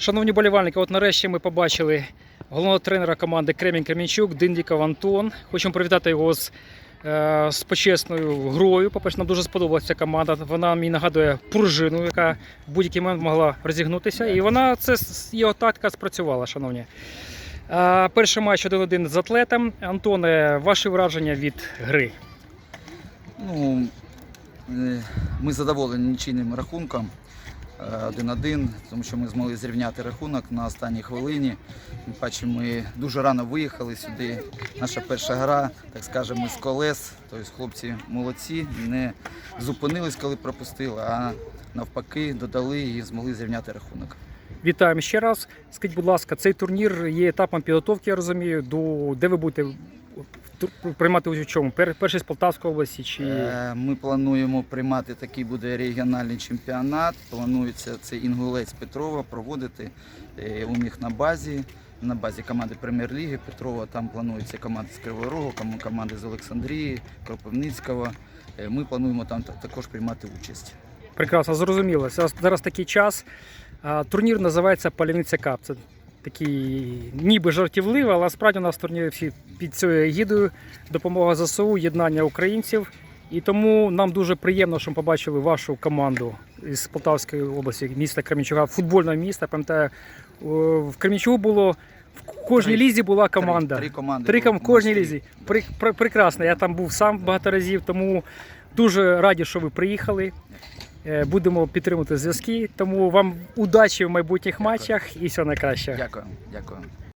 Шановні болівальники, от нарешті ми побачили головного тренера команди Кремінь Кремінчук Диндіков Антон. Хочемо привітати його з, е, з почесною грою. По-перше, нам дуже сподобалася ця команда. Вона мені нагадує пружину, яка в будь-який момент могла розігнутися. І вона це його тактика спрацювала, шановні. Е, перший матч 1-1 з атлетом. Антоне, ваші враження від гри? Ну, е, ми задоволені нічийним рахунком 1-1, тому що ми змогли зрівняти рахунок на останній хвилині. Паче ми дуже рано виїхали сюди. Наша перша гра, так скажемо, з колес. Тобто хлопці молодці, не зупинились, коли пропустили, а навпаки додали і змогли зрівняти рахунок. Вітаємо ще раз. Скажіть, будь ласка, цей турнір є етапом підготовки, я розумію, до де ви будете приймати участь в чому? Перший з Полтавської області чи Е, Ми плануємо приймати такий буде регіональний чемпіонат. Планується це Інгулець Петрова проводити е, у них на базі. На базі команди прем'єр-ліги Петрова там планується команда з Кривого Рогу, команди з Олександрії, Кропивницького. Е, Ми плануємо там також приймати участь. прекрасно зрозуміло. Зараз такий час. Турнір називається Паляниця Кап. Це такий ніби жартівливий, але справді у нас турніри всі під цією егідою. Допомога ЗСУ, єднання українців. І тому нам дуже приємно, що ми побачили вашу команду із Полтавської області, міста Кременчуга, футбольного міста. Пам'ятаю, в Кременчугу було в кожній Три. лізі була команда. Три, три команди. Три в кожній лізі. При, при, прекрасно. Я там був сам багато разів, тому дуже раді, що ви приїхали. Е, Будемо підтримувати зв'язки. Тому вам удачі в майбутніх матчах і все найкраще. Дякую, дякую.